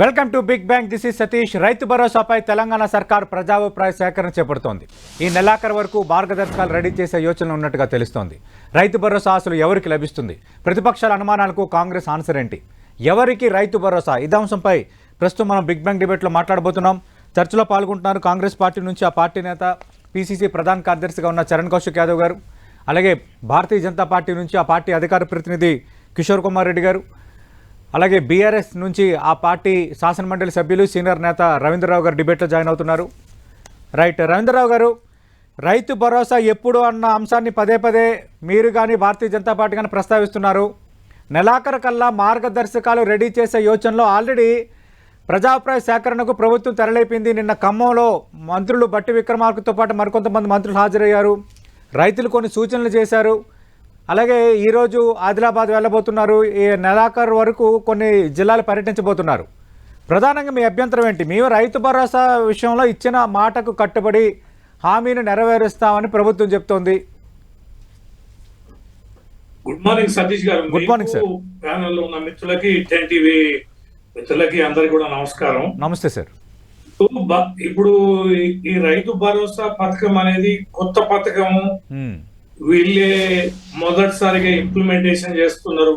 Welcome to big bank this is Satish రైతు భరోసాపై తెలంగాణ సర్కార్ ప్రజాభిప్రాయ సేకరణ చేపడుతోంది. ఈ నెలాఖరు వరకు మార్గదర్శకాలు రెడీ చేసే యోచన ఉన్నట్టుగా తెలుస్తోంది. రైతు భరోసా అసలు ఎవరికి లభిస్తుంది? ప్రతిపక్షాల అనుమానాలకు కాంగ్రెస్ ఆన్సర్ ఏంటి? ఎవరికి రైతు భరోసా? ఇదే అంశంపై ప్రస్తుతం మనం బిగ్ బ్యాంక్ డిబేట్లో మాట్లాడబోతున్నాం. చర్చలో పాల్గొంటున్నారు కాంగ్రెస్ పార్టీ నుంచి ఆ పార్టీ నేత పీసీసీ ప్రధాన కార్యదర్శిగా ఉన్న చరణ్ కౌశిక్ యాదవ్ గారు. అలాగే భారతీయ జనతా పార్టీ నుంచి ఆ పార్టీ అధికార ప్రతినిధి కిషోర్ కుమార్ రెడ్డి గారు. అలాగే బీఆర్ఎస్ నుంచి ఆ పార్టీ శాసనమండలి సభ్యులు సీనియర్ నేత రవీంద్రరావు గారు డిబేట్లో జాయిన్ అవుతున్నారు. రైట్ రవీంద్రరావు గారు రైతు భరోసా ఎప్పుడు అన్న అంశాన్ని పదే పదే మీరు కానీ భారతీయ జనతా పార్టీ కానీ ప్రస్తావిస్తున్నారు. నెలాఖరు కల్లా మార్గదర్శకాలు రెడీ చేసే యోచనలో ఆల్రెడీ ప్రజాభిప్రాయ సేకరణకు ప్రభుత్వం తెరలేపింది. నిన్న ఖమ్మంలో మంత్రులు బట్టి విక్రమార్కతో పాటు మరికొంతమంది మంత్రులు హాజరయ్యారు. రైతులు కొన్ని సూచనలు చేశారు. అలాగే ఈరోజు ఆదిలాబాద్ వెళ్ళబోతున్నారు. ఈ నెలాఖరు వరకు కొన్ని జిల్లాలు పర్యటించబోతున్నారు. ప్రధానంగా మీ అభ్యంతరం ఏంటి? మేము రైతు భరోసా విషయంలో ఇచ్చిన మాటకు కట్టుబడి హామీని నెరవేరుస్తామని ప్రభుత్వం చెప్తోంది. గుడ్ మార్నింగ్ సతీష్ గారు. Good morning, sir. ప్యానల్లో ఉన్న మిత్రులకి టెన్ టీవీ మిత్రులకి అందరికి కూడా నమస్కారం. నమస్తే సార్ ఇప్పుడు ఈ- రైతు భరోసా పథకం అనేది కొత్త పథకం ఉమ్, వీళ్ళే మొదటిసారిగా ఇంప్లిమెంటేషన్ చేస్తున్నారు.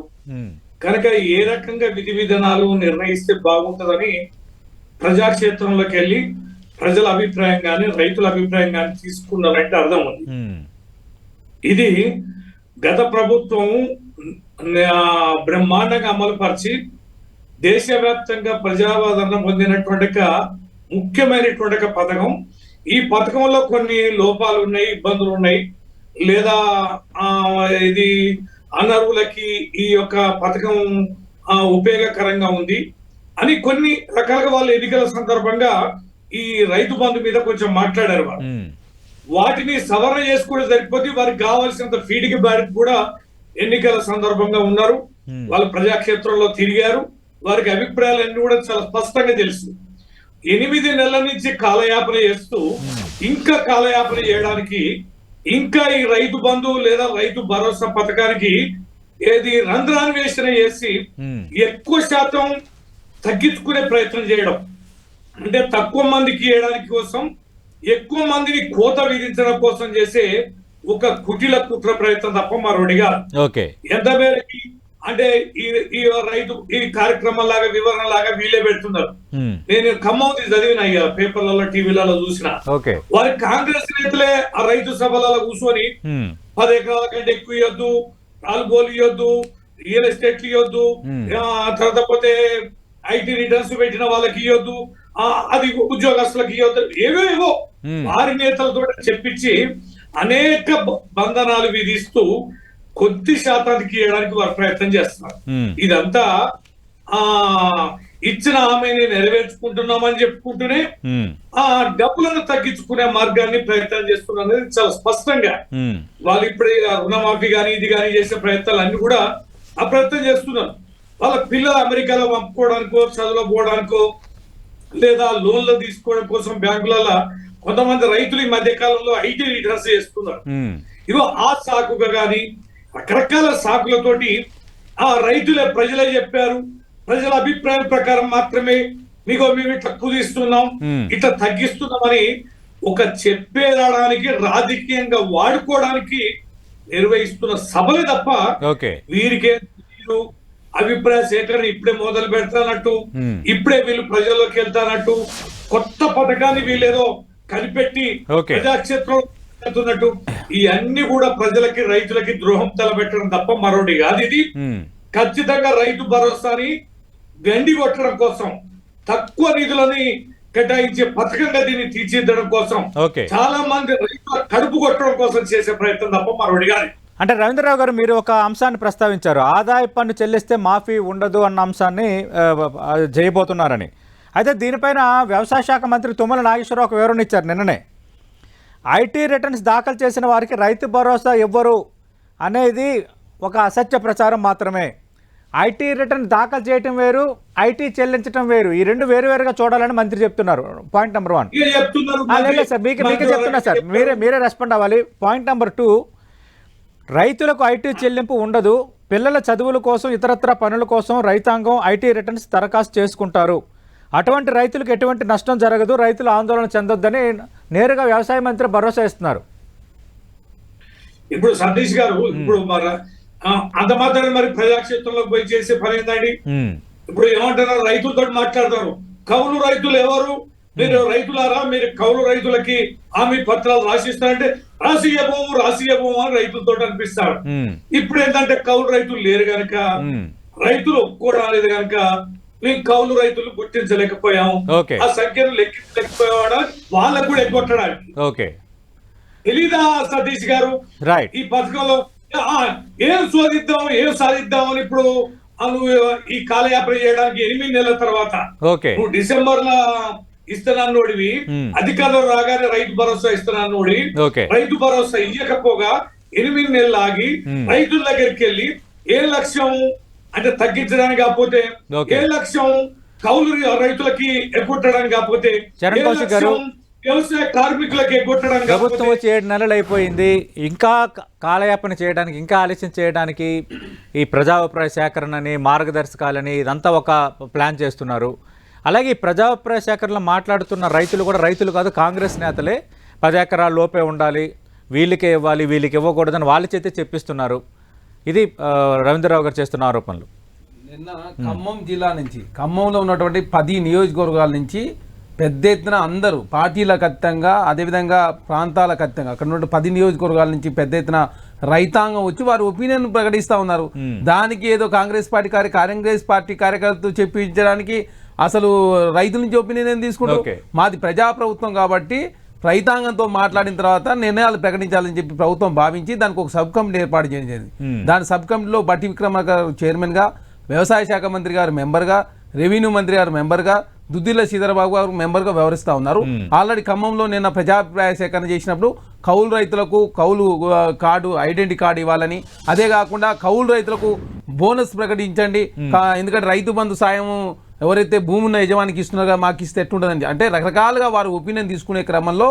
కనుక ఏ రకంగా విధి విధానాలు నిర్ణయిస్తే బాగుంటుందని ప్రజాక్షేత్రంలోకి వెళ్ళి ప్రజల అభిప్రాయం కానీ రైతుల అభిప్రాయం కానీ తీసుకున్నారంటే అర్థం ఉంది. ఇది గత ప్రభుత్వం బ్రహ్మాండంగా అమలుపరిచి దేశవ్యాప్తంగా ప్రజాదరణ పొందినటువంటి ముఖ్యమైనటువంటి పథకం. ఈ పథకంలో కొన్ని లోపాలు ఉన్నాయి ఇబ్బందులు ఉన్నాయి. లేదా ఇది అనర్హులకి ఈ యొక్క పథకం ఉపయోగకరంగా ఉంది అని కొన్ని రకాలుగా వాళ్ళు ఎన్నికల సందర్భంగా ఈ రైతు బంధు మీద కొంచెం మాట్లాడారు వాళ్ళు. వాటిని సవరణ చేసుకోవడం సరిపోతే వారికి కావాల్సినంత ఫీడ్కి బ్యాక్ కూడా ఎన్నికల సందర్భంగా ఉన్నారు. వాళ్ళు ప్రజాక్షేత్రంలో తిరిగారు. వారికి అభిప్రాయాలన్నీ కూడా చాలా స్పష్టంగా తెలుసు. ఎనిమిది నెలల నుంచి కాలయాపన చేస్తూ ఇంకా కాలయాపన చేయడానికి ఇంకా ఈ రైతు బంధు లేదా రైతు భరోసా పథకానికి ఏది రంధ్రాన్వేషణ చేసి ఎక్కువ శాతం తగ్గించుకునే ప్రయత్నం చేయడం. అంటే తక్కువ మందికి ఇవ్వడానికి కోసం ఎక్కువ మందిని కోత విధించడం కోసం చేసే ఒక కుటిల కుట్ర ప్రయత్నం తప్ప ఓకే. ఎంత మేరకి అంటే ఈ ఈ రైతు ఈ కార్యక్రమం లాగా వివరణ లాగా వీళ్ళే పెడుతున్నారు. నేను ఖమ్మం చదివిన ఇక పేపర్లలో టీవీలలో చూసిన. వారి కాంగ్రెస్ నేతలే ఆ రైతు సభలలో కూర్చొని పది ఎకరాల కంటే ఎక్కువ ఇవ్వద్దు పాల్గోలు ఇవ్వద్దు రియల్ ఎస్టేట్లు ఇవ్వద్దు తర్వాత పోతే ఐటీ రిటర్న్స్ పెట్టిన వాళ్ళకి ఇవ్వద్దు అది ఉద్యోగస్తులకు ఇవ్వద్దు ఏవో ఏవో. వారి నేతలతో చెప్పించి అనేక బంధనాలు విధిస్తూ కొద్ది శాతానికి ఇవ్వడానికి వారు ప్రయత్నం చేస్తున్నారు. ఇదంతా ఆ ఇచ్చిన హామీని నెరవేర్చుకుంటున్నామని చెప్పుకుంటూనే ఆ డబ్బులను తగ్గించుకునే మార్గాన్ని ప్రయత్నం చేస్తున్నారు అనేది చాలా స్పష్టంగా. వాళ్ళు ఇప్పుడే రుణమాఫీ కానీ ఇది కానీ చేసే ప్రయత్నాలు అన్ని కూడా ఆ ప్రయత్నం చేస్తున్నారు. వాళ్ళ పిల్లలు అమెరికాలో పంపుకోవడానికో చదువులో పోవడానికో లేదా లోన్లు తీసుకోవడం కోసం బ్యాంకులలో కొంతమంది రైతులు ఈ మధ్య కాలంలో ఐటీ రిటర్న్స్ చేస్తున్నారు. ఇగో ఆ సాకుగా కానీ రకరకాల సాకులతోటి ఆ రైతులే ప్రజలే చెప్పారు ప్రజల అభిప్రాయం ప్రకారం మాత్రమే మీకు మేము ఇట్లా కుదిస్తున్నాం. ఇట్లా తగ్గిస్తున్నామని ఒక చెప్పేదానికి రాజకీయంగా వాడుకోవడానికి నిర్వహిస్తున్న సభలే తప్ప ఓకే వీరికే వీరు అభిప్రాయ సేకరణ ఇప్పుడే మొదలు పెడతానట్టు. ఇప్పుడే వీళ్ళు ప్రజల్లోకి వెళ్తానట్టు కొత్త పథకాన్ని వీళ్ళేదో కనిపెట్టి Okay. ప్రజాక్షేత్రం వెళ్తున్నట్టు ఇవన్నీ కూడా ప్రజలకి రైతులకి ద్రోహం తలబెట్టడం తప్ప మరొకటి కాదు ఇది. ఖచ్చితంగా రైతు భరోసాని గండి కొట్టడం కోసం తక్కువ నిధులని కేటాయించే పథకంగా దీన్ని తీర్చిదిద్దడం కోసం చాలా మంది రైతుల కడుపు కొట్టడం కోసం చేసే ప్రయత్నం తప్ప మరొకటి కాదు. అంటే రవీంద్రరావు గారు మీరు ఒక అంశాన్ని ప్రస్తావించారు. ఆదాయ పన్ను చెల్లిస్తే మాఫీ ఉండదు అన్న అంశాన్ని చేయబోతున్నారని. అయితే దీనిపైన వ్యవసాయ శాఖ మంత్రి తుమ్మల నాగేశ్వరరావు ఒక వివరణ ఇచ్చారు నిన్ననే. ఐటీ రిటర్న్స్ దాఖలు చేసిన వారికి రైతు భరోసా ఇవ్వరు అనేది ఒక అసత్య ప్రచారం మాత్రమే. ఐటీ రిటర్న్ దాఖలు చేయటం వేరు ఐటీ చెల్లించడం వేరు. ఈ రెండు వేరు వేరుగా చూడాలని మంత్రి చెప్తున్నారు. పాయింట్ నెంబర్ వన్ లేదు సార్ మీకు మీకే చెప్తున్నా సార్ మీరే మీరే రెస్పాండ్ అవ్వాలి. పాయింట్ నెంబర్ టూ రైతులకు ఐటీ చెల్లింపు ఉండదు. పిల్లల చదువుల కోసం ఇతరత్ర పనుల కోసం రైతాంగం ఐటీ రిటర్న్స్ దరఖాస్తు చేసుకుంటారు. అటువంటి రైతులకు ఎటువంటి నష్టం జరగదు. రైతులు ఆందోళన చెందొద్దని నేరుగా వ్యవసాయ మంత్రి భరోసా ఇస్తున్నారు. ఇప్పుడు సతీష్ గారు ఇప్పుడు అంత మాత్రమే మరి ప్రజాక్షేత్రంలోకి పోయి చేసే పని ఉమ్, ఇప్పుడు ఏమంటున్నారు? రైతులతో మాట్లాడతారు. కౌలు రైతులు ఎవరు? మీరు రైతులారా? మీరు కౌలు రైతులకి హామీ పత్రాలు రాసిస్తారంటే రాసియ భూము రాసియ భూము అని రైతులతో అనిపిస్తారు. ఇప్పుడు ఏంటంటే కౌలు రైతులు లేరు గనక. రైతులు ఒప్పుకోవడం లేదు కనుక మేము కౌలు రైతులు గుర్తించలేకపోయాము. ఆ సంఖ్యను లెక్కించలేకపోయాడా వాళ్ళకు కూడా ఎగ్గొట్టడానికి ఓకే. తెలీదా సతీష్ గారు? రైట్ ఈ పథకంలో ఏం శోధిద్దాం ఏం సాధిద్దాం అని ఇప్పుడు ఈ కాలయాపన చేయడానికి ఎనిమిది నెలల తర్వాత. ఓకే. నువ్వు డిసెంబర్లో ఇస్తున్నానోడివి. Hmm. అధికారంలో రాగానే రైతు భరోసా ఇస్తున్నానోడి. ఓకే. రైతు భరోసా ఇయ్యకపోగా ఎనిమిది నెలలు ఆగి Hmm. రైతుల దగ్గరికి వెళ్ళి ఏ లక్ష్యం అంటే తగ్గించడానికి కాకపోతే. ఏ లక్ష్యం కౌలు రైతులకి ఎగ్గొట్టడానికి కాకపోతే చరణ్ కౌశిక్ గారు, వ్యవసాయ కార్మికులకి ఎగ్గొట్టడానికి ప్రభుత్వం వచ్చి ఏడు నెలలు అయిపోయింది ఇంకా కాలయాపన చేయడానికి ఇంకా ఆలస్యం చేయడానికి ఈ ప్రజాభిప్రాయ సేకరణని మార్గదర్శకాలని ఇదంతా ఒక ప్లాన్ చేస్తున్నారు. అలాగే ఈ ప్రజాభిప్రాయ సేకరణలో మాట్లాడుతున్న రైతులు కూడా రైతులు కాదు కాంగ్రెస్ నేతలే పది ఎకరాల లోపే ఉండాలి. వీళ్ళకే ఇవ్వాలి వీళ్ళకి ఇవ్వకూడదని వాళ్ళ చేతే చెప్పిస్తున్నారు. ఇది రవీంద్రరావు గారు చేస్తున్న ఆరోపణలు. నిన్న ఖమ్మం జిల్లా నుంచి ఖమ్మంలో ఉన్నటువంటి పది నియోజకవర్గాల నుంచి పెద్ద ఎత్తున అందరూ పార్టీలకు అత్తంగా అదేవిధంగా ప్రాంతాలకు అత్తంగా అక్కడ ఉన్న పది నియోజకవర్గాల నుంచి పెద్ద ఎత్తున రైతాంగం వచ్చి వారి ఒపీనియన్ ప్రకటిస్తా ఉన్నారు. దానికి ఏదో కాంగ్రెస్ పార్టీ కార్య కాంగ్రెస్ పార్టీ కార్యకర్తలు చెప్పించడానికి అసలు రైతుల నుంచి ఒపీనియన్ తీసుకుంటారు. మాది ప్రజాప్రభుత్వం కాబట్టి రైతాంగంతో మాట్లాడిన తర్వాత నిర్ణయాలు ప్రకటించాలని చెప్పి ప్రభుత్వం భావించి దానికి ఒక సబ్ కమిటీ ఏర్పాటు Hmm. దాని సబ్ కమిటీలో బట్టి విక్రమ గారు చైర్మన్గా వ్యవసాయ శాఖ మంత్రి గారు మెంబర్గా రెవెన్యూ మంత్రి గారు మెంబర్గా దుద్దిల్ల శ్రీధరబాబు గారు మెంబర్గా వ్యవహరిస్తా ఉన్నారు. ఆల్రెడీ ఖమ్మంలో నిన్న ప్రజాభిప్రాయ సేకరణ చేసినప్పుడు కౌలు రైతులకు కౌలు కార్డు ఐడెంటిటీ కార్డు ఇవ్వాలని. అదే కాకుండా కౌలు రైతులకు బోనస్ ప్రకటించండి. ఎందుకంటే రైతు బంధు సాయం ఎవరైతే భూమి ఉన్న యజమానికి ఇస్తున్నారో మాకు ఇస్తే ఎట్టుంటుందని అంటే రకరకాలుగా వారు ఒపీనియన్ తీసుకునే క్రమంలో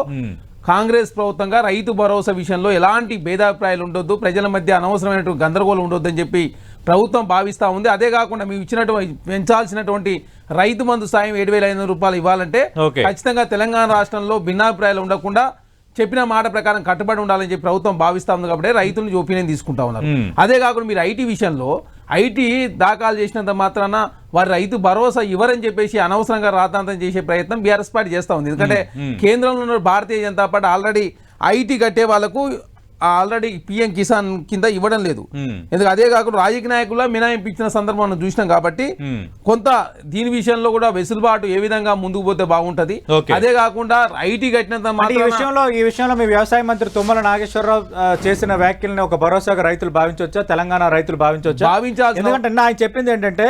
కాంగ్రెస్ ప్రభుత్వంగా రైతు భరోసా విషయంలో ఎలాంటి భేదాభిప్రాయాలు ఉండొద్దు ప్రజల మధ్య అనవసరమైనటువంటి గందరగోళం ఉండొద్దు అని చెప్పి ప్రభుత్వం భావిస్తూ ఉంది. అదే కాకుండా మేము ఇచ్చినటువంటి పెంచాల్సినటువంటి రైతు బంధు సాయం ఏడు వేల ఐదు వందల రూపాయలు ఇవ్వాలంటే. ఖచ్చితంగా తెలంగాణ రాష్ట్రంలో భిన్నాభిప్రాయాలు ఉండకుండా చెప్పిన మాట ప్రకారం కట్టుబడి ఉండాలని చెప్పి ప్రభుత్వం భావిస్తా ఉంది కాబట్టి రైతుల నుంచి ఒపీనియన్ తీసుకుంటా ఉన్నారు. అదే కాకుండా మీరు ఐటీ విషయంలో ఐటీ దాఖలు చేసినంత మాత్రాన వారి రైతు భరోసా ఇవ్వరని చెప్పేసి అనవసరంగా రాతాంతం చేసే ప్రయత్నం బీఆర్ఎస్ పార్టీ చేస్తా ఉంది. ఎందుకంటే కేంద్రంలో ఉన్న భారతీయ జనతా పార్టీ ఆల్రెడీ ఐటీ కట్టే వాళ్ళకు ఆల్రెడీ పిఎం కిసాన్ కింద ఇవ్వడం లేదు Hmm. ఎందుకు అదే కాకుండా రాజకీయ నాయకుల మినాయింపు ఇచ్చిన సందర్భం మనం చూసినాం కాబట్టి. కొంత దీని విషయంలో కూడా వెసులుబాటు ఏ విధంగా ముందుకు పోతే బాగుంటది. అదే కాకుండా ఐటీ కట్టినంత ఈ విషయంలో ఈ విషయంలో మీ వ్యవసాయ మంత్రి తుమ్మల నాగేశ్వరరావు చేసిన వ్యాఖ్యల్ని ఒక భరోసాగా రైతులు భావించవచ్చా తెలంగాణ రైతులు భావించవచ్చా భావించాల్సిన- ఎందుకంటే ఆయన చెప్పింది ఏంటంటే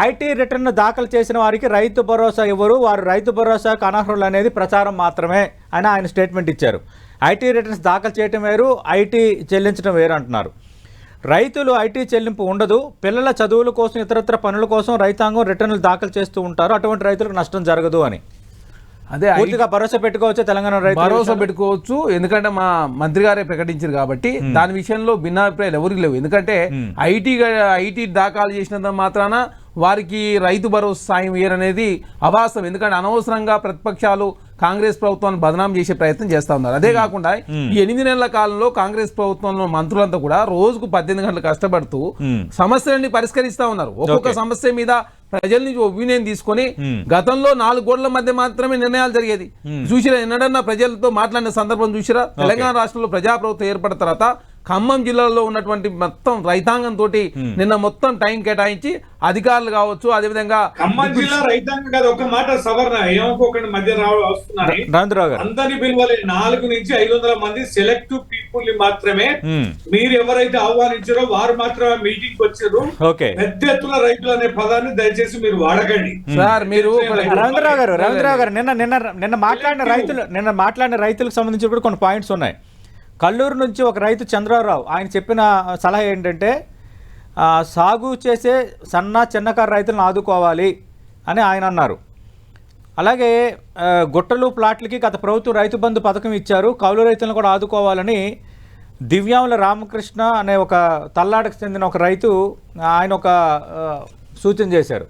ఐటీ రిటర్న్ దాఖలు చేసిన వారికి రైతు భరోసా ఇవ్వరు వారు రైతు భరోసాకు అనర్హులు అనేది ప్రచారం మాత్రమే అని ఆయన స్టేట్మెంట్ ఇచ్చారు ఐటీ రిటర్న్స్ దాఖలు చేయటం వేరు ఐటీ చెల్లించడం వేరు అంటున్నారు. రైతులు ఐటీ చెల్లింపు ఉండదు. పిల్లల చదువుల కోసం ఇతరత్ర పనుల కోసం రైతాంగం రిటర్న్లు దాఖలు చేస్తూ ఉంటారు. అటువంటి రైతులకు నష్టం జరగదు అని. అదే పూర్తిగా భరోసా పెట్టుకోవచ్చు తెలంగాణ రైతులు? భరోసా పెట్టుకోవచ్చు. ఎందుకంటే మా మంత్రి గారే ప్రకటించారు కాబట్టి దాని విషయంలో భిన్నాభిప్రాయాలు ఎవరికి లేవు. ఎందుకంటే ఐటీ ఐటీ దాఖలు చేసినంత మాత్రాన వారికి రైతు భరోసా సాయం ఇయ్యరనేది అవాస్తవం. ఎందుకంటే అనవసరంగా ప్రతిపక్షాలు కాంగ్రెస్ ప్రభుత్వాన్ని బదనాం చేసే ప్రయత్నం చేస్తా ఉన్నారు. అదే కాకుండా ఈ ఎనిమిది నెలల కాలంలో కాంగ్రెస్ ప్రభుత్వంలో మంత్రులంతా కూడా రోజుకు పద్దెనిమిది గంటలు కష్టపడుతూ సమస్యలన్నీ పరిష్కరిస్తా ఉన్నారు. ఒక్కొక్క సమస్య మీద ప్రజల నుంచి ఒపీనియన్ తీసుకొని గతంలో నాలుగు గోడల మధ్య మాత్రమే నిర్ణయాలు జరిగేది. చూసిరా ఎన్నడన్నా ప్రజలతో మాట్లాడిన సందర్భం చూసిరా? తెలంగాణ రాష్ట్రంలో ప్రజాప్రభుత్వం ఏర్పడిన తర్వాత ఖమ్మం జిల్లాలో ఉన్నటువంటి మొత్తం రైతాంగం తోటి నిన్న మొత్తం టైం కేటాయించి అధికారులు కావచ్చు అదేవిధంగా ఖమ్మం జిల్లా రైతాంగం కాదు ఒక మాట సవర్ణ ఏమనుకోకండి మధ్య వస్తున్నారు అందరిని పిలవాలి నాలుగు నుంచి ఐదు వందల మంది సెలెక్టివ్ పీపుల్ని మాత్రమే. మీరు ఎవరైతే ఆహ్వానించారో వారు మాత్రమే మీటింగ్ వచ్చారు. ఓకే. పెద్ద ఎత్తున రైతులు అనే పదాన్ని దయచేసి మీరు వాడకండి. సార్ మీరు రవీంద్రరావు గారు రవీంద్రరావు గారు నిన్న నిన్న నిన్న మాట్లాడిన రైతులు నిన్న మాట్లాడిన రైతులకు సంబంధించి కూడా కొన్ని పాయింట్స్ ఉన్నాయి. కల్లూరు నుంచి ఒక రైతు చంద్రారావు ఆయన చెప్పిన సలహా ఏంటంటే సాగు చేసే సన్న చిన్నకారు రైతులను ఆదుకోవాలి అని ఆయన అన్నారు. అలాగే గుట్టలు ప్లాట్లకి గత ప్రభుత్వం రైతు బంధు పథకం ఇచ్చారు. కౌలు రైతులను కూడా ఆదుకోవాలని దివ్యాంగుల రామకృష్ణ అనే ఒక తల్లాడకు చెందిన ఒక రైతు ఆయన ఒక సూచన చేశారు.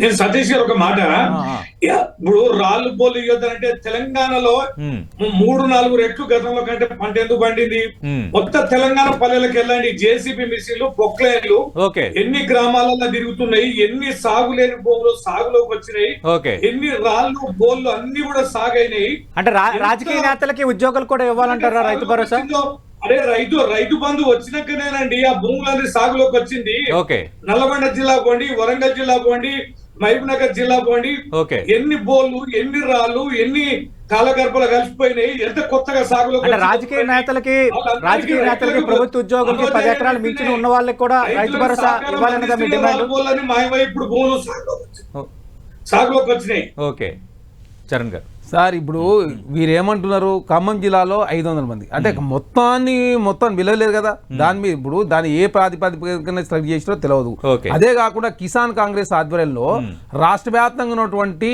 నేను సతీష్ గారు ఒక మాట ఇప్పుడు రాళ్ళు పోలు ఇవ్వద్దంటే తెలంగాణలో ఉమ్, మూడు నాలుగు రెట్లు గతంలో కంటే పంట ఎందుకు పండింది. మొత్తం తెలంగాణ పల్లెలకు వెళ్ళండి. జేసీబీ మిషన్లు పొక్లైన్లు ఎన్ని గ్రామాలలో తిరుగుతున్నాయి? ఎన్ని సాగు లేని భూములు సాగులోకి వచ్చినాయి? ఎన్ని రాళ్ళు బోళ్ళు అన్ని కూడా సాగైనాయి? అంటే రాజకీయ నేతలకి ఉద్యోగాలు కూడా ఇవ్వాలంటారా రైతు భరోసా? అరే రైతు రైతు బంధు వచ్చినాకనేనండి. ఆ భూములన్నీ సాగులోకి వచ్చింది. నల్లగొండ జిల్లా పోండి వరంగల్ జిల్లా పోండి మహబూబ్నగర్ జిల్లా పోండి. ఓకే. ఎన్ని బోళ్ళు ఎన్ని రాళ్ళు ఎన్ని కాలగర్భలు కలిసిపోయినాయి ఎంత కొత్తగా వచ్చిందో రాజకీయ. నేతలకి రాజకీయ నేతలకి ప్రభుత్వ ఉద్యోగులకి పది ఎకరాలు మించిన ఉన్న వాళ్ళకి కూడా రైతు భరోసా మీ డిమాండ్? బోళ్ళని మాయమై ఇప్పుడు భూములు సాగులోకి వచ్చినాయి. ఓ- సాగులోకి వచ్చినాయి. ఓకే. చరణ్ గారు. సార్ ఇప్పుడు వీరేమంటున్నారు ఖమ్మం జిల్లాలో ఐదు వందల మంది. అంటే మొత్తాన్ని మొత్తం విలువలేదు కదా. దాని మీద ఇప్పుడు దాన్ని ఏ ప్రాతిపదికన స్టడీ చేసినో తెలియదు. అదే కాకుండా కిసాన్ కాంగ్రెస్ ఆధ్వర్యంలో రాష్ట్ర వ్యాప్తంగా ఉన్నటువంటి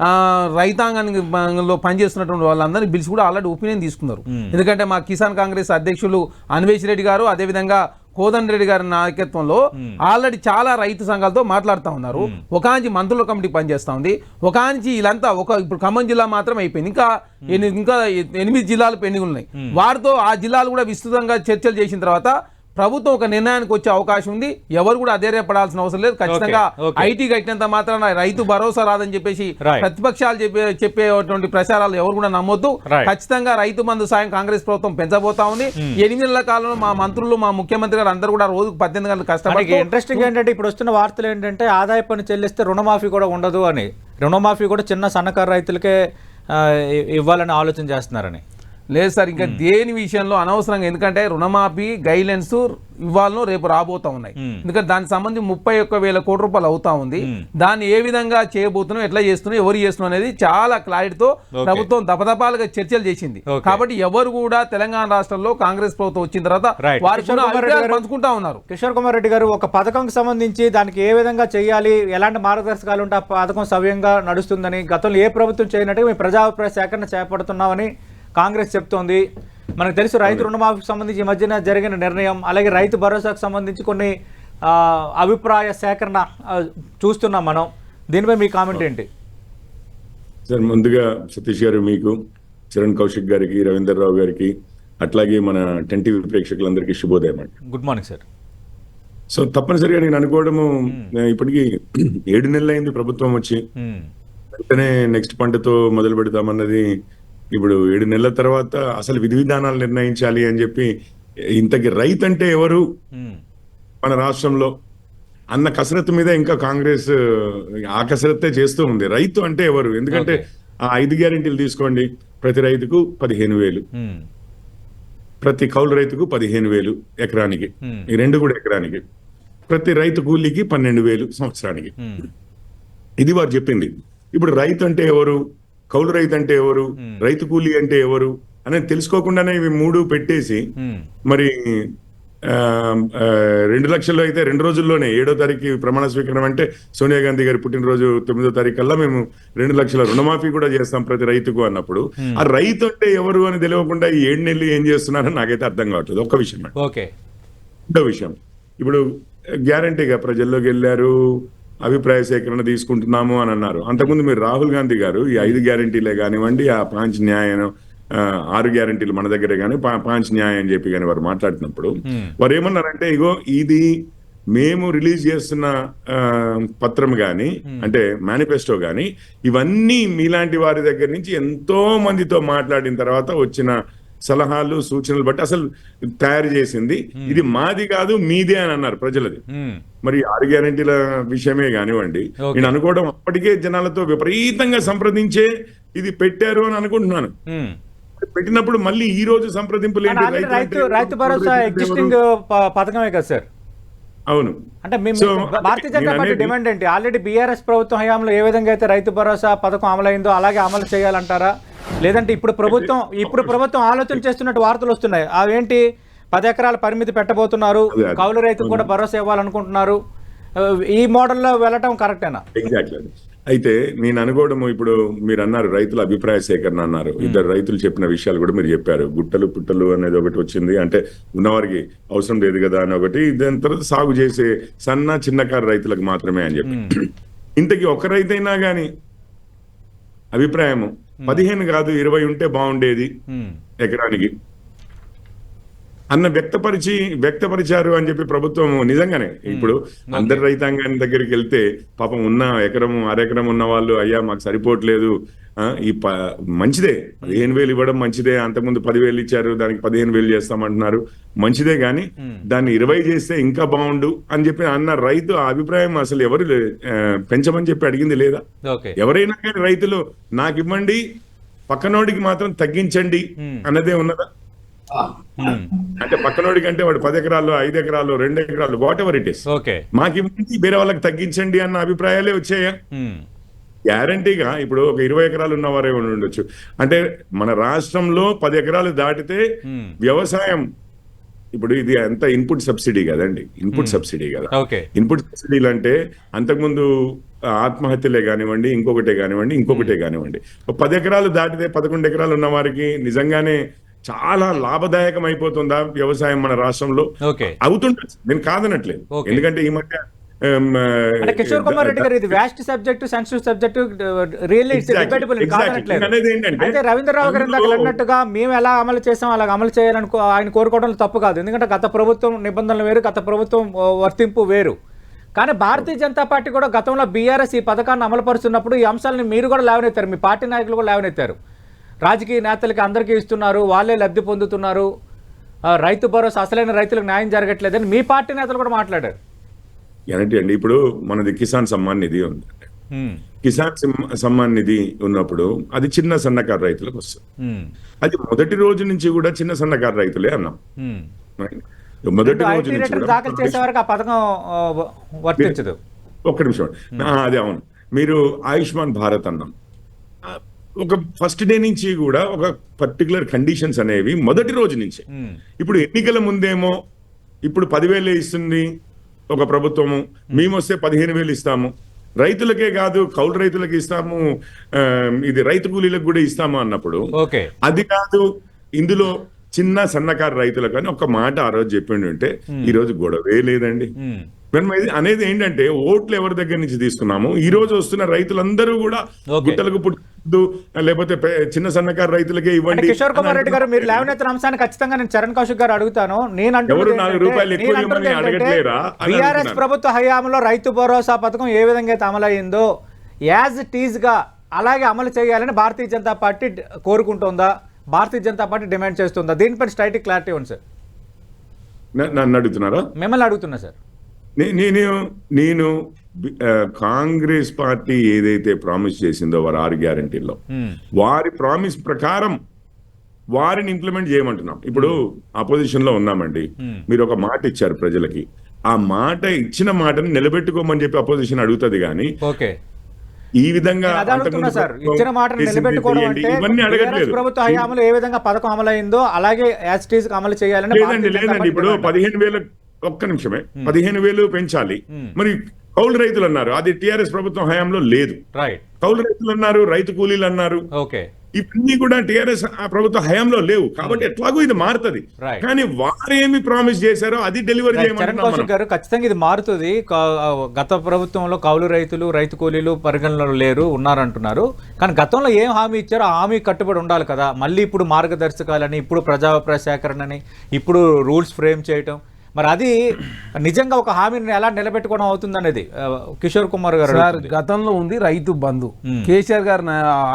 ఆ, రైతాంగానికి లో పనిచేస్తున్నటువంటి వాళ్ళందరినీ పిలిచి కూడా ఆల్రెడీ ఒపీనియన్ తీసుకున్నారు. ఎందుకంటే మా కిసాన్ కాంగ్రెస్ అధ్యక్షులు అన్వేష్ రెడ్డి గారు అదేవిధంగా కోదండ రెడ్డి గారి నాయకత్వంలో ఆల్రెడీ చాలా రైతు సంఘాలతో మాట్లాడుతూ ఉన్నారు. ఒక ఆంచి మంత్రుల కమిటీ పనిచేస్తా ఉంది. ఒక ఆంచి వీళ్ళంతా ఒక ఇప్పుడు ఖమ్మం జిల్లా మాత్రం అయిపోయింది. ఇంకా ఎన్ని- ఇంకా ఎనిమిది జిల్లాలు పెండింగ్ ఉన్నాయి. వారితో ఆ జిల్లాలు కూడా విస్తృతంగా చర్చలు చేసిన తర్వాత ప్రభుత్వం ఒక నిర్ణయానికి వచ్చే అవకాశం ఉంది. ఎవరు కూడా అధైర్యపడాల్సిన అవసరం లేదు. ఖచ్చితంగా. ఐటీ కట్టినంత మాత్రాన రైతు భరోసా రాదని చెప్పేసి. ప్రతిపక్షాలు చెప్పే చెప్పేటువంటి ప్రచారాలు ఎవరు కూడా నమ్మొద్దు. ఖచ్చితంగా రైతు బంధు సాయం కాంగ్రెస్ ప్రభుత్వం పెంచబోతా ఉంది. ఈ ఎనిమిది నెలల కాలంలో మా మంత్రులు మా ముఖ్యమంత్రి గారు అందరూ కూడా రోజుకు పద్దెనిమిది గంటలు కష్టపడి ఇంట్రెస్టింగ్ ఏంటంటే ఇప్పుడు వస్తున్న వార్తలు ఏంటంటే ఆదాయ పన్ను చెల్లిస్తే రుణమాఫీ కూడా ఉండదు అని. రుణమాఫీ కూడా చిన్న సన్నకారు రైతులకే ఇవ్వాలని ఆలోచన చేస్తున్నారని. లేదు సార్ ఇంకా దేని విషయంలో అనవసరంగా? ఎందుకంటే రుణమాఫీ గైడ్లైన్స్ ఇవ్వాలను రేపు రాబోతా ఉన్నాయి. ఎందుకంటే దానికి సంబంధించి ముప్పై ఒక్క వేల కోట్ల రూపాయలు అవుతా ఉంది. దాన్ని ఏ విధంగా చేయబోతున్నాం ఎట్లా చేస్తున్నాం ఎవరు చేస్తున్నాం అనేది చాలా క్లారిటీతో ప్రభుత్వం దపదపాలుగా చర్చలు చేసింది. కాబట్టి ఎవరు కూడా తెలంగాణ రాష్ట్రంలో కాంగ్రెస్ ప్రభుత్వం వచ్చిన తర్వాత గారు- పంచుకుంటా ఉన్నారు. కిషోర్ కుమార్ రెడ్డి గారు ఒక పథకంకి సంబంధించి దానికి ఏ విధంగా చేయాలి ఎలాంటి మార్గదర్శకాలు ఉంటే ఆ పథకం సవ్యంగా నడుస్తుందని గతంలో ఏ ప్రభుత్వం చేయనట్టుగా మేము ప్రజాభిప్రాయ సేకరణ చేపడుతున్నామని కాంగ్రెస్ చెప్తోంది. మనకు తెలుసు రైతు రుణమాఫీకి సంబంధించి ఈ మధ్యన జరిగిన నిర్ణయం అలాగే రైతు భరోసాకు సంబంధించి కొన్ని అభిప్రాయ సేకరణ చూస్తున్నాం మనం. దీనిపై మీ కామెంట్ ఏంటి? సార్ ముందుగా సతీష్ గారు మీకు చరణ్ కౌశిక్ గారికి రవీందర్ రావు గారికి అట్లాగే మన టెన్ టీవీ ప్రేక్షకులందరికీ శుభోదయం అండి. Good morning sir. సో తప్పనిసరిగా నేను అనుకోవడము ఇప్పటికి ఏడు నెలలు అయింది ప్రభుత్వం వచ్చి. వెంటనే నెక్స్ట్ పంటతో మొదలు పెడతామన్నది ఇప్పుడు ఏడు నెలల తర్వాత అసలు విధి విధానాలు నిర్ణయించాలి అని చెప్పి ఇంతకి రైతు అంటే ఎవరు? మన రాష్ట్రంలో అన్న కసరత్తు మీద ఇంకా కాంగ్రెస్ ఆ కసరత్తే చేస్తూ ఉంది. రైతు అంటే ఎవరు? ఎందుకంటే ఆ ఐదు గ్యారెంటీలు తీసుకోండి. ప్రతి రైతుకు పదిహేను వేలు. ప్రతి కౌలు రైతుకు పదిహేను వేలు ఎకరానికి. ఈ రెండు కూడా ఎకరానికి. ప్రతి రైతు కూలీకి పన్నెండు వేలు సంవత్సరానికి. ఇది వారు చెప్పింది. ఇప్పుడు రైతు అంటే ఎవరు? కౌలు రైతు అంటే ఎవరు? రైతు కూలీ అంటే ఎవరు? అనేది తెలుసుకోకుండానే ఇవి మూడు పెట్టేసి మరి రెండు లక్షల్లో అయితే రెండు రోజుల్లోనే ఏడో తారీఖు ప్రమాణ స్వీకారం అంటే సోనియా గాంధీ గారి పుట్టినరోజు తొమ్మిదో తారీఖు కల్లా మేము రెండు లక్షల రుణమాఫీ కూడా చేస్తాం ప్రతి రైతుకు అన్నప్పుడు. ఆ రైతు అంటే ఎవరు అని తెలియకుండా ఈ ఏడు నెలలు ఏం చేస్తున్నారని నాకైతే అర్థం కావట్లేదు. ఒక్క విషయం. ఓకే. రెండో విషయం. ఇప్పుడు గ్యారంటీగా ప్రజల్లోకి వెళ్ళారు. అభిప్రాయ సేకరణ తీసుకుంటున్నాము అని అన్నారు. అంతకుముందు మీరు రాహుల్ గాంధీ గారు ఈ ఐదు గ్యారంటీలే కానివ్వండి ఆ పాంచ్ న్యాయం ఆ, ఆరు గ్యారంటీలు మన దగ్గరే కానీ పాంచ్ న్యాయం అని చెప్పి కానీ వారు మాట్లాడినప్పుడు వారు ఏమన్నారంటే ఇగో ఇది మేము రిలీజ్ చేస్తున్న ఆ, పత్రం గాని అంటే మేనిఫెస్టో గాని ఇవన్నీ మీలాంటి వారి దగ్గర నుంచి ఎంతో మందితో మాట్లాడిన తర్వాత వచ్చిన సలహాలు సూచనలు బట్టి అసలు తయారు చేసింది. ఇది మాది కాదు మీదే అని అన్నారు ప్రజలది. మరి ఆరు గ్యారంటీల విషయమే కానివ్వండి. నేను అనుకోవడం అప్పటికే జనాలతో విపరీతంగా సంప్రదించే ఇది పెట్టారు అని అనుకుంటున్నాను. పెట్టినప్పుడు మళ్ళీ ఈ రోజు సంప్రదింపులు రైతు రైతు భరోసా? ఎగ్జిస్టింగ్ పథకమే కదా సార్? అవును. అంటే మేము భారతీయ జనతా పార్టీ డిమాండ్ ఏంటి? ఆల్రెడీ బీఆర్ఎస్ ప్రభుత్వం హయాంలో ఏ విధంగా అయితే రైతు భరోసా పథకం అమలైందో అలాగే అమలు చేయాలంటారా? లేదంటే ఇప్పుడు ప్రభుత్వం ఇప్పుడు ప్రభుత్వం ఆలోచన చేస్తున్నట్టు వార్తలు వస్తున్నాయి. అవేంటి? పది ఎకరాల పరిమితి పెట్టబోతున్నారు. కౌలు రైతుకు కూడా భరోసా ఇవ్వాలనుకుంటున్నారు. ఈ మోడల్లో వెళ్ళటం కరెక్టేనా? ఎగ్జాక్ట్లీ అయితే నేను అనుకోవడం ఇప్పుడు మీరు అన్నారు రైతుల అభిప్రాయ సేకరణ అన్నారు. ఇద్దరు రైతులు చెప్పిన విషయాలు కూడా మీరు చెప్పారు. గుట్టలు పుట్టలు అనేది ఒకటి వచ్చింది. అంటే ఉన్నవారికి అవసరం లేదు కదా అని ఒకటి. దాని తర్వాత సాగు చేసే సన్న చిన్నకారు రైతులకు మాత్రమే అని చెప్పి. ఇంతకీ ఒక రైతైనా కానీ అభిప్రాయము? పదిహేను కాదు ఇరవై ఉంటే బాగుండేది ఎకరానికి. అన్న వ్యక్తపరిచి వ్యక్తపరిచారు అని చెప్పి ప్రభుత్వం నిజంగానే. ఇప్పుడు అందరి రైతాంగాన్ని దగ్గరికి వెళ్తే పాపం ఉన్న ఎకరం అరెకరం ఉన్న వాళ్ళు అయ్యా మాకు సరిపోవట్లేదు. ఈ మంచిదే. పదిహేను వేలు ఇవ్వడం మంచిదే. అంతకుముందు పదివేలు ఇచ్చారు దానికి పదిహేను వేలు చేస్తామంటున్నారు. మంచిదే కానీ దాన్ని ఇరవై చేస్తే ఇంకా బాగుండు అని చెప్పి అన్న రైతు ఆ అభిప్రాయం అసలు ఎవరు పెంచమని చెప్పి అడిగింది లేదా? ఎవరైనా కానీ రైతులు నాకు ఇవ్వండి పక్కనోడికి మాత్రం తగ్గించండి అన్నదే ఉన్నదా? అంటే పక్కనోడికి అంటే వాడు పది ఎకరాలు ఐదు ఎకరాలు రెండు ఎకరాలు whatever it is okay మాకు ఇవ్వండి వేరే వాళ్ళకి తగ్గించండి అన్న అభిప్రాయాలే వచ్చాయా? గ్యారంటీగా ఇప్పుడు ఒక ఇరవై ఎకరాలు ఉన్నవారే ఉండొచ్చు. అంటే మన రాష్ట్రంలో పది ఎకరాలు దాటితే ఉమ్, వ్యవసాయం ఇప్పుడు ఇది అంత ఇన్పుట్ సబ్సిడీ కదండి. ఇన్పుట్ సబ్సిడీ కదా. ఇన్పుట్ సబ్సిడీలు అంటే అంతకుముందు ఆత్మహత్యలే కానివ్వండి ఇంకొకటే కానివ్వండి ఇంకొకటే కానివ్వండి. పది ఎకరాలు దాటితే పదకొండు ఎకరాలు ఉన్న వారికి నిజంగానే చాలా లాభదాయకం అయిపోతుందా వ్యవసాయం మన రాష్ట్రంలో? ఓకే. అవుతుండొచ్చు నేను కాదనట్లేదు. ఎందుకంటే ఈ మధ్య కిషోర్ కుమార్ రెడ్డి గారు ఇది vast subject sensitive subject really it's debatable అయితే రవీంద్రరావు గారు ఇందాక అన్నట్టుగా మేము ఎలా అమలు చేసాం అలా అమలు చేయాలని ఆయన కోరుకోవడం తప్పు కాదు. ఎందుకంటే గత ప్రభుత్వం నిబంధనలు వేరు గత ప్రభుత్వం వర్తింపు వేరు. కానీ భారతీయ జనతా పార్టీ కూడా గతంలో బీఆర్ఎస్ ఈ పథకాన్ని అమలుపరుస్తున్నప్పుడు ఈ అంశాలను మీరు కూడా లేవనెత్తారు. మీ పార్టీ నాయకులు కూడా లేవనెత్తారు. రాజకీయ నేతలకి అందరికీ ఇస్తున్నారు వాళ్ళే లబ్ధి పొందుతున్నారు. రైతు భరోసా అసలైన రైతులకు న్యాయం జరగట్లేదని మీ పార్టీ నేతలు కూడా మాట్లాడారు. ఏంటి అండి? ఇప్పుడు మనది కిసాన్ సమ్మాన్ నిధి ఉంది. కిసాన్ సిమ్- సమ్మాన్ నిధి ఉన్నప్పుడు అది చిన్న సన్నకారు రైతులకు వస్తుంది. అది మొదటి రోజు నుంచి కూడా చిన్న సన్నకారు రైతులే అన్నాం. మొదటి రోజు నుంచి ఒక్క నిమిషం. అదే అవును. మీరు ఆయుష్మాన్ భారత్ అన్నాం. ఒక ఫస్ట్ డే నుంచి కూడా ఒక పర్టికులర్ కండిషన్స్ అనేవి మొదటి రోజు నుంచి. ఉమ్, ఇప్పుడు ఎన్నికల ముందేమో ఇప్పుడు పదివేలు ఇస్తుంది ఒక ప్రభుత్వము. మేము వస్తే పదిహేను వేలు ఇస్తాము. రైతులకే కాదు కౌలు రైతులకు ఇస్తాము ఇది రైతు కూలీలకు కూడా ఇస్తాము అన్నప్పుడు అది కాదు ఇందులో చిన్న సన్నకారు రైతులకు అని ఒక మాట ఆ రోజు చెప్పిండు ఉంటే ఈ రోజు గొడవే లేదండి. అనేది ఏంటంటే ఓట్లు ఎవరి దగ్గర నుంచి తీసుకున్నాము ఈ రోజు వస్తున్న రైతులందరూ కూడా. గుట్టలకు పుట్టు లేకపోతే చిన్న సన్నకారు రైతులకే ఇవ్వండి. కిషోర్ కుమార్ రెడ్డి గారు మీరు లేవనెత్తిన అంశాన్ని ఖచ్చితంగా నేను చరణ్ కౌశిక్ గారు అడుగుతాను. నేను ఎవరు నాలుగు రూపాయలు ఎక్కువ ఇవ్వమని అడగట్లేరా అని బీఆర్ఎస్. ప్రభుత్వ హయాంలో రైతు భరోసా పథకం ఏ విధంగా అయితే అమలయ్యిందో యాజ్ టీజ్గా అలాగే అమలు చేయాలని భారతీయ జనతా పార్టీ కోరుకుంటుందా? భారతీయ జనతా పార్టీ డిమాండ్ చేస్తుందా? దీనిపై స్ట్రైట్ క్లారిటీ ఉంది సార్. నన్ను అడుగుతున్నారా? మిమ్మల్ని అడుగుతున్నా సార్. నేను నేను కాంగ్రెస్ పార్టీ ఏదైతే ప్రామిస్ చేసిందో వారి ఆరు గ్యారంటీల్లో వారి ప్రామిస్ ప్రకారం వారిని ఇంప్లిమెంట్ చేయమంటున్నాం. ఇప్పుడు అపోజిషన్లో ఉన్నామండి. మీరు ఒక మాట ఇచ్చారు ప్రజలకి. ఆ మాట ఇచ్చిన మాటని నిలబెట్టుకోమని చెప్పి అపోజిషన్ అడుగుతుంది కానీ ఓకే. ఈ విధంగా సార్. ప్రభుత్వం ఇచ్చిన నిలబెట్టుకోవడం. అంటే హయాంలో ఏ విధంగా పథకం అమలైందో అలాగే యాజ్ అమలు చేయాలని లేదండి లేదండి. ఇప్పుడు. పదిహేను వేల ఒక్క నిమిషమే. పదిహేను వేలు పెంచాలి. Hmm. మరి కౌలు రైతులు అన్నారు అది టిఆర్ఎస్ ప్రభుత్వం హయాంలో లేదు. కౌలు రైతులు అన్నారు రైతు కూలీలు అన్నారు ఓకే ఇవన్నీ కూడా టిఆర్ఎస్ ప్రభుత్వ హయాంలో లేవు. కాబట్టి ఎట్లాగో ఇది మారుతుంది. కానీ వారు ఏమి ప్రామిస్ చేశారో అది డెలివరీ రైట్, చరణ్ చేయమంటున్నాం కౌశిక్ మనం. గారు ఖచ్చితంగా ఇది మారుతుంది. గత ప్రభుత్వంలో కౌలు రైతులు రైతు కూలీలు పరిగణనలో లేరు ఉన్నారంటున్నారు. కానీ గతంలో ఏం హామీ ఇచ్చారో హామీ కట్టుబడి ఉండాలి కదా. మళ్ళీ ఇప్పుడు మార్గదర్శకాలని ఇప్పుడు ప్రజాభిప్రాయ సేకరణని ఇప్పుడు రూల్స్ ఫ్రేమ్ చేయటం మరి అది నిజంగా ఒక హామీని ఎలా నిలబెట్టుకోవడం అవుతుంది అనేది కిషోర్ కుమార్ గారు సార్. గతంలో ఉంది రైతు బంధు. కేసీఆర్ గారి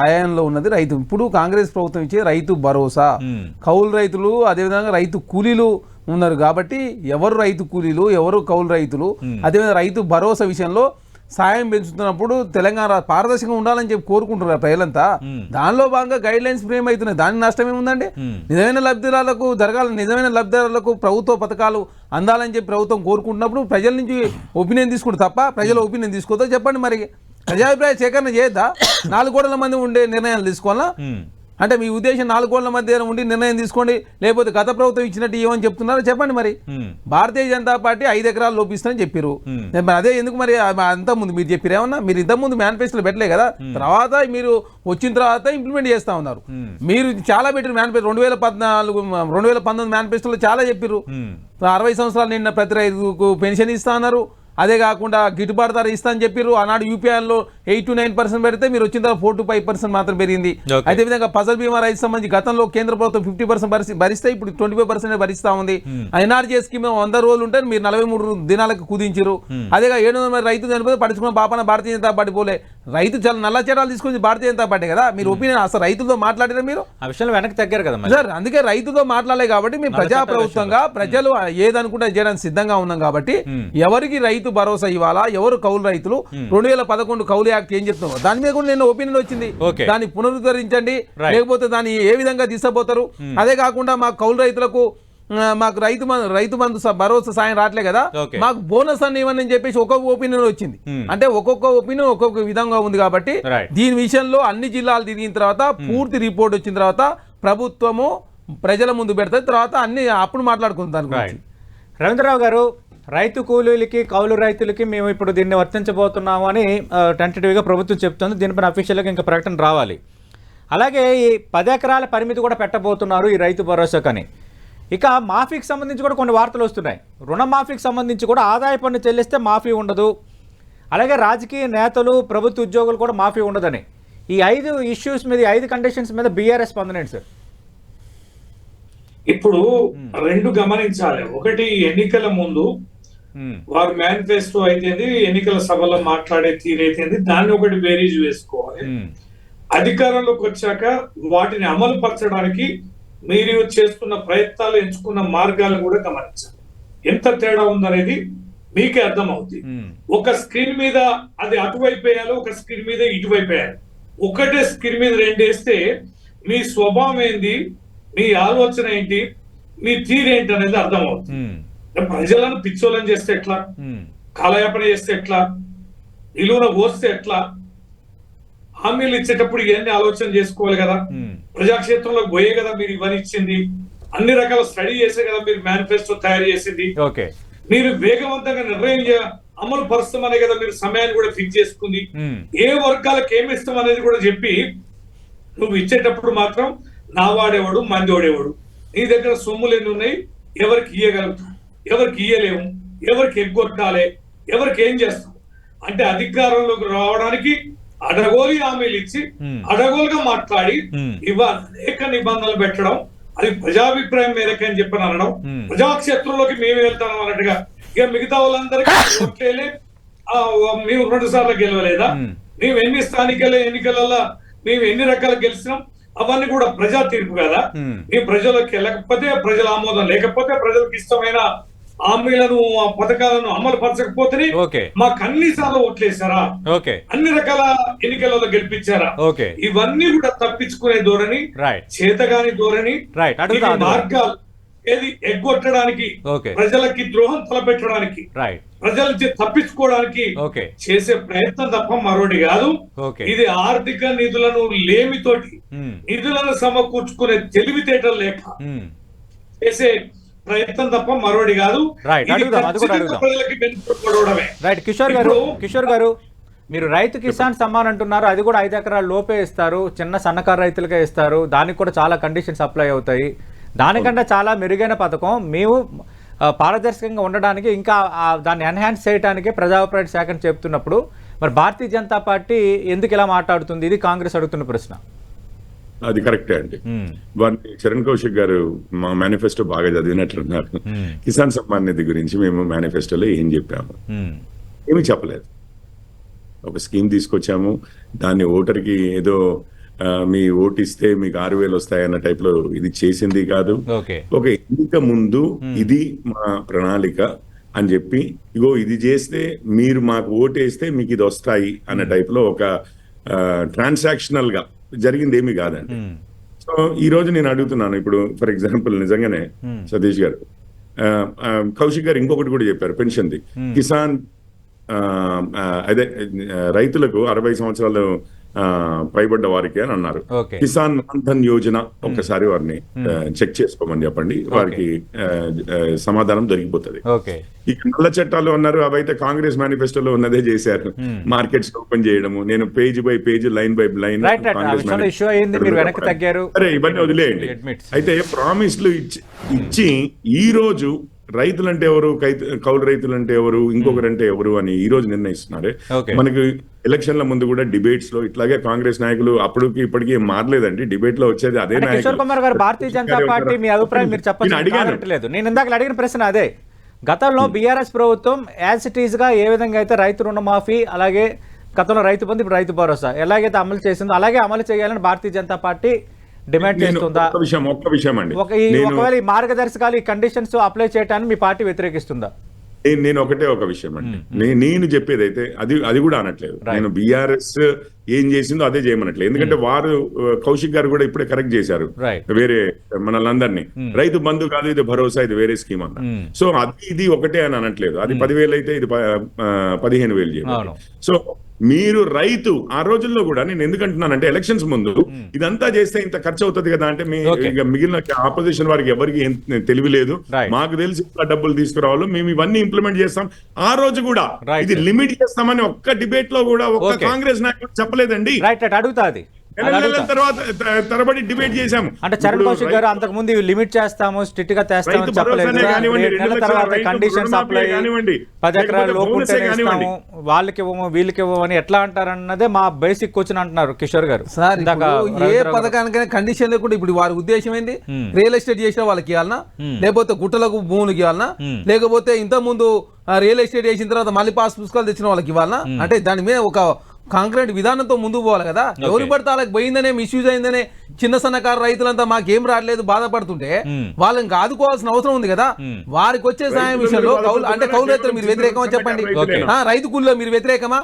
ఆయంలో ఉన్నది రైతు ఇప్పుడు కాంగ్రెస్ ప్రభుత్వం ఇచ్చే రైతు భరోసా. కౌలు రైతులు అదేవిధంగా రైతు కూలీలు ఉన్నారు కాబట్టి ఎవరు రైతు కూలీలు ఎవరు కౌలు రైతులు అదేవిధంగా రైతు భరోసా విషయంలో సాయం పెంచుతున్నప్పుడు తెలంగాణ పారదర్శకంగా ఉండాలని చెప్పి కోరుకుంటున్నారు ప్రజలంతా. దానిలో భాగంగా గైడ్ లైన్స్ ఫ్రేమ్ అవుతున్నాయి. దాని నష్టం ఏముందండి? నిజమైన లబ్ధిదారులకు జరగాలి నిజమైన లబ్ధిదారులకు ప్రభుత్వ పథకాలు అందాలని చెప్పి ప్రభుత్వం కోరుకుంటున్నప్పుడు ప్రజల నుంచి ఒపీనియన్ తీసుకుంటారు తప్ప ప్రజల ఒపీనియన్ తీసుకోవద్దా చెప్పండి మరి. ప్రజాభిప్రాయ సేకరణ చేయొద్దా? నాలుగు కోట్ల మంది ఉండే నిర్ణయాలు తీసుకోవాలా. అంటే మీ ఉద్దేశం నాలుగు కోట్ల మధ్య ఉండి నిర్ణయం తీసుకోండి లేకపోతే గత ప్రభుత్వం ఇచ్చినట్టు ఏమని చెప్తున్నారో? చెప్పండి మరి. భారతీయ జనతా పార్టీ ఐదు ఎకరాలు లోపిస్తుందని చెప్పారు మరి అదే ఎందుకు మరి అంత ముందు మీరు చెప్పారు ఏమన్నా? మీరు ఇంత ముందు మేనిఫెస్టోలో పెట్టలే కదా. తర్వాత మీరు వచ్చిన తర్వాత ఇంప్లిమెంట్ చేస్తా ఉన్నారు. మీరు చాలా పెట్టారు మేనిఫెస్టో రెండు వేల పద్నాలుగు రెండు వేల పంతొమ్మిది మేనిఫెస్టోలో చాలా చెప్పారు. అరవై సంవత్సరాలు నిన్న ప్రతి రైతుకు పెన్షన్ ఇస్తా అన్నారు. అదే కాకుండా గిట్టుబాటు ధర ఇస్తా అని చెప్పారు ఆనాడు యూపీఐలో ఎయిట్ టు నైన్ పర్సెంట్ పెడితే మీరు వచ్చిన తర్వాత ఫోర్ టు ఫైవ్ పర్సెంట్ మాత్రం పెరిగింది. అదే విధంగా ఫసల్ బీమా రైతు సంబంధించి గతంలో కేంద్ర ప్రభుత్వం ఫిఫ్టీ పర్సెంట్ భరిస్తే భరిస్తే ఇప్పుడు ట్వంటీ ఫైవ్ పర్సెంట్ భరిస్తా ఉంది. ఎన్ఆర్జీ స్కీమ్ వంద రోజులు ఉంటే మీరు నలభై మూడు దినాలకు కుదించారు అదేగా ఏడు వందల మంది రైతు చనిపోతే పడుచుకున్న పాపన భారతీయ జనతా పార్టీ పోలే. రైతు చాలా నల్ల చట్టాలు తీసుకొచ్చి భారతీయ జనతా పార్టీ కదా? మీరు ఒపీనియన్ అసలు రైతులతో మాట్లాడారా మీరు? ఆ విషయంలో వెనక్కి తగ్గారు కదా సార్ అందుకే రైతుతో మాట్లాడలే కాబట్టి మేము ప్రజా ప్రభుత్వంగా ప్రజలు ఏదనుకుంటే చేయడానికి సిద్ధంగా ఉన్నాం కాబట్టి ఎవరికి రైతు భరోసా ఇవ్వాలా? ఎవరు కౌలు రైతులు? రెండు వేల పదకొండు కౌలు యాక్ట్ ఏం చెప్తున్నావు? దాని మీద కూడా నేను ఒపీనియన్ వచ్చింది. దాన్ని పునరుద్ధరించండి. లేకపోతే దాన్ని ఏ విధంగా తీసుకుపోతారు? అదే కాకుండా మా కౌలు రైతులకు మాకు రైతు రైతు బంధు స- భరోసా సాయం రావట్లే కదా. మాకు బోనస్ అని ఇవ్వని అని చెప్పేసి ఒక్కొక్క ఒపీనియన్ వచ్చింది. అంటే ఒక్కొక్క ఒపీనియన్ ఒక్కొక్క విధంగా ఉంది కాబట్టి. దీని విషయంలో అన్ని జిల్లాలు తిరిగిన తర్వాత పూర్తి రిపోర్ట్ వచ్చిన తర్వాత ప్రభుత్వము ప్రజల ముందు పెడతాయి తర్వాత అన్ని అప్పుడు మాట్లాడుకుందాం రవీంద్రరావు గారు రైతు కూలీలకి కౌలు రైతులకి మేము ఇప్పుడు దీన్ని వర్తించబోతున్నాము అని టెంటేటివ్గా ప్రభుత్వం చెప్తుంది. దీనిపైన అఫీషియల్గా ఇంకా ప్రకటన రావాలి. అలాగే ఈ పది ఎకరాల పరిమితి కూడా పెట్టబోతున్నారు ఈ రైతు భరోసాకని ఇక మాఫీకి సంబంధించి కూడా కొన్ని వార్తలు వస్తున్నాయి. రుణమాఫీకి సంబంధించి కూడా ఆదాయ పన్ను చెల్లిస్తే మాఫీ ఉండదు. అలాగే రాజకీయ నేతలు ప్రభుత్వ ఉద్యోగులు కూడా మాఫీ ఉండదని. ఈ ఐదు ఇష్యూస్ మీద ఐదు కండిషన్స్ మీద బీఆర్ఎస్ స్పందనేంటి సార్? ఇప్పుడు రెండు గమనించాలి. ఒకటి ఎన్నికల ముందు ఉమ్, వారు మేనిఫెస్టో అయితేంది ఎన్నికల సభలో మాట్లాడే తీరైతేంది దాన్ని ఒకటి బేరీజ్ వేసుకోవాలి. ఉమ్, అధికారంలోకి వచ్చాక వాటిని అమలు పరచడానికి మీరు చేస్తున్న ప్రయత్నాలు ఎంచుకున్న మార్గాలను కూడా గమనించాలి. ఎంత తేడా ఉందనేది మీకే అర్థమవుతుంది ఒక స్క్రీన్ మీద అది అటువైపు వేయాలి ఒక స్క్రీన్ మీద ఇటువైపు వేయాలి. ఒకటే స్క్రీన్ మీద రెండు వేస్తే మీ స్వభావం ఏంది మీ ఆలోచన ఏంటి మీ తీరేంటి అనేది అర్థమవుతుంది. ప్రజలను పిచ్చోళ్ళని చేస్తే ఎట్లా? కాలయాపన చేస్తే ఎట్లా? నిలువున పోస్తే ఎట్లా? హామీలు ఇచ్చేటప్పుడు ఇవన్నీ ఆలోచన చేసుకోవాలి కదా. ప్రజాక్షేత్రంలో పోయే కదా మీరు ఇవన్నీ ఇచ్చింది. అన్ని రకాల స్టడీ చేసే కదా మీరు మేనిఫెస్టో తయారు చేసింది. ఓకే. మీరు వేగవంతంగా నిర్ణయం అమలు పరుస్తామనే కదా మీరు సమయాన్ని కూడా ఫిక్స్ చేసుకుంది. ఏ వర్గాలకు ఏమి ఇస్తాం అనేది కూడా చెప్పి నువ్వు ఇచ్చేటప్పుడు మాత్రం నా వాడేవాడు మందోడేవాడు నీ దగ్గర సొమ్ములు ఎన్ని ఉన్నాయి? ఎవరికి ఇయ్యగలుగుతాం? ఎవరికి ఇయ్యలేము? ఎవరికి ఎగ్గొట్టాలి? ఎవరికి ఏం చేస్తాం? అంటే అధికారంలోకి రావడానికి అడగోలి హామీలు ఇచ్చి. అడగోలుగా మాట్లాడి. ఇవాళ అనేక నిబంధనలు పెట్టడం అది ప్రజాభిప్రాయం మేరకు అని చెప్పని అనడం. ప్రజాక్షేత్రంలోకి మేము వెళ్తాం అన్నట్టుగా ఇక మిగతా వాళ్ళందరికీ ఓట్లేలే మేము రెండు సార్లు గెలవలేదా. మేము ఎన్ని స్థానిక ఎన్నికలలో మేము ఎన్ని రకాలు గెలిచినాం అవన్నీ కూడా ప్రజా తీర్పు కదా. మేము ప్రజలకు వెళ్ళకపోతే ప్రజల ఆమోదం లేకపోతే ప్రజలకు ఇష్టమైన హామీలను ఆ పథకాలను అమలు పరచకపోతే మాకు అన్ని సార్లు ఓట్లేసారా ఓకే. అన్ని రకాల ఎన్నికలలో గెలిపించారా? ఓకే. ఇవన్నీ కూడా తప్పించుకునే ధోరణి చేతగాని ధోరణి. మార్గాలు. ఏది ఎగ్గొట్టడానికి ప్రజలకి ద్రోహం తలపెట్టడానికి ప్రజల నుంచి తప్పించుకోవడానికి చేసే ప్రయత్నం తప్ప మరొకటి కాదు. ఇది ఆర్థిక నిధులను లేమితోటి ఉమ్, నిధులను సమకూర్చుకునే తెలివితేటలు లేక ఉమ్, చేసే ప్రయత్నం తప్ప మరొకటి కాదు. రైట్ కిషోర్ గారు కిషోర్ గారు మీరు రైతు కిసాన్ సమ్మాన్ అంటున్నారు అది కూడా ఐదు ఎకరాల లోపే ఇస్తారు చిన్న సన్నకారు రైతులకే ఇస్తారు దానికి కూడా చాలా కండిషన్స్ అప్లై అవుతాయి. దానికంటే చాలా మెరుగైన పథకం మేము పారదర్శకంగా ఉండడానికి ఇంకా దాన్ని ఎన్హాన్స్ చేయడానికి ప్రజాభిప్రాయ శాఖను చెప్తున్నప్పుడు మరి భారతీయ జనతా పార్టీ ఎందుకు ఇలా మాట్లాడుతుంది? ఇది కాంగ్రెస్ అడుగుతున్న ప్రశ్న. అది కరెక్టే అండి. ఉమ్, వారిని చరణ్ కౌశిక్ గారు మా మేనిఫెస్టో బాగా చదివినట్లున్నారు Hmm. కిసాన్ సమ్మాన్ నిధి గురించి మేము మేనిఫెస్టోలో ఏం చెప్పాము? ఉమ్, ఏమీ చెప్పలేదు. ఒక స్కీమ్ తీసుకొచ్చాము. దాన్ని ఓటర్కి ఏదో మీ ఓటు ఇస్తే మీకు ఆరు వేలు వస్తాయి అన్న టైప్లో ఇది చేసింది కాదు. ఓకే. ఒక ఎన్నిక ముందు ఇది మా ప్రణాళిక అని చెప్పి ఇగో ఇది చేస్తే మీరు మాకు ఓటేస్తే మీకు ఇది వస్తాయి అన్న టైప్లో ఒక ట్రాన్సాక్షనల్గా జరిగింది ఏమీ కాదండి. సో ఈ రోజు నేను అడుగుతున్నాను ఇప్పుడు ఫర్ ఎగ్జాంపుల్ నిజంగానే సతీష్ గారు. కౌశిక్ గారు ఇంకొకటి కూడా చెప్పారు పెన్షన్ది. కిసాన్ అదే రైతులకు అరవై సంవత్సరాలు పైబడ్డ వారికి అని అన్నారు. కిసాన్ మాన్ధన్ యోజన ఒక్కసారి వారిని ఆ, చెక్ చేసుకోమని చెప్పండి. వారికి సమాధానం దొరికిపోతుంది. ఇక నల్ల చట్టాలు అన్నారు అవైతే కాంగ్రెస్ మేనిఫెస్టోలో ఉన్నదే చేశారు. మార్కెట్స్ ఓపెన్ చేయడము నేను page by page line by line. అరే ఇవన్నీ వదిలేయండి. అయితే ప్రామిస్లు ఇచ్చి ఇచ్చి ఈ రోజు రైతులు అంటే ఎవరు కౌలు రైతులు అంటే ఎవరు? ఇంకొకరు అంటే ఎవరు అని ఈ రోజు నిర్ణయిస్తున్నారు. మనకి ఎలక్షన్ల ముందు కూడా డిబేట్స్లో ఇట్లాగే కాంగ్రెస్ నాయకులు అప్పటికి ఇప్పటికి మారలేదండి. డిబేట్లో వచ్చేది అదే. కిషోర్ కుమార్ గారు భారతీయ జనతా పార్టీ మీ అభిప్రాయం మీరు నేను ఇందాక అడిగిన ప్రశ్న అదే. గతంలో బీఆర్ఎస్ ప్రభుత్వం యాజ్ ఇట్ ఈస్గా ఏ విధంగా అయితే రైతు రుణమాఫీ అలాగే గతంలో రైతు బంధు ఇప్పుడు రైతు భరోసా ఎలాగైతే అమలు చేసిందో అలాగే అమలు చేయాలని భారతీయ జనతా పార్టీ డిమాండ్ చేస్తుందా? విషయం ఒక్క విషయం అండి. ఒకవేళ ఈ మార్గదర్శకాలు ఈ కండిషన్స్ అప్లై చేయడానికి మీ పార్టీ వ్యతిరేకిస్తుందా? నేను- ఒకటే ఒక విషయం అండి. నేను చెప్పేది అయితే అది అది కూడా అనట్లేదు. నేను బీఆర్ఎస్ ఏం చేసిందో అదే చేయమనట్లేదు. ఎందుకంటే వారు కౌశిక్ గారు కూడా ఇప్పుడే కరెక్ట్ చేశారు. వేరే మనల్ని రైతు బంధు కాదు ఇది భరోసా ఇది వేరే స్కీమ్ అన్న. సో అది ఇది ఒకటే అని అనట్లేదు. అది పదివేలు అయితే ఇది పదిహేను వేలు చేయాలి. సో మీరు రైతు ఆ రోజుల్లో కూడా నేను ఎందుకంటున్నానంటే ఎలక్షన్స్ ముందు ఇదంతా చేస్తే ఇంత ఖర్చు అవుతుంది కదా అంటే మీ మిగిలిన ఆపోజిషన్ వారికి ఎవరికి తెలివి లేదు. మాకు తెలిసి డబ్బులు తీసుకురావాలి. మేము ఇవన్నీ ఇంప్లిమెంట్ చేస్తాం. ఆ రోజు కూడా. ఇది లిమిట్ చేస్తామని ఒక్క డిబేట్లో కూడా ఒక్క. కాంగ్రెస్ నాయకుడు చెప్పలేదండి. అడుగుతా అది. తర్వాత తరబడి డిబేట్ చేశాము. అంటే చరణ్ కౌశిక్ గారు అంతకు ముందు లిమిట్ చేస్తాము స్ట్రిక్ట్గా తెస్తామని చెప్పలేదు. తర్వాత కండిషన్స్ అప్లై పది ఎకరాల లేకపోతే లోపు వాళ్ళకి ఇవ్వము వీళ్ళకి ఇవ్వము అని ఎట్లా అంటారన్నదే మా బేసిక్ క్వశ్చన్ అంటున్నారు కిషోర్ గారు. సార్ ఏ పథకానికైనా కండిషన్ లేకుండా ఇప్పుడు వారి ఉద్దేశం ఏంది. రియల్ ఎస్టేట్ చేసిన వాళ్ళకి ఇవ్వాలనా. లేకపోతే గుట్టలకు భూములకి ఇవ్వాలనా. లేకపోతే ఇంత ముందు రియల్ ఎస్టేట్ చేసిన తర్వాత మళ్ళీ పాస్ పుస్తకాలు తెచ్చిన వాళ్ళకి ఇవ్వాలనా? అంటే దాని మీద ఒక కాంక్రీట్ విధానంతో ముందుకు పోవాలి కదా ఎవరు పడితే వాళ్ళకి పోయిందనే మిస్యూజ్ అయిందనే చిన్న సన్నకారు రైతులంతా మాకేం రావట్లేదు బాధపడుతుంటే. వాళ్ళని ఆదుకోవాల్సిన అవసరం ఉంది కదా. వారికి వచ్చే సాయం విషయంలో కౌలు? అంటే కౌలు రైతులు మీరు వ్యతిరేకమా చెప్పండి రైతు కూలీలో మీరు వ్యతిరేకమా.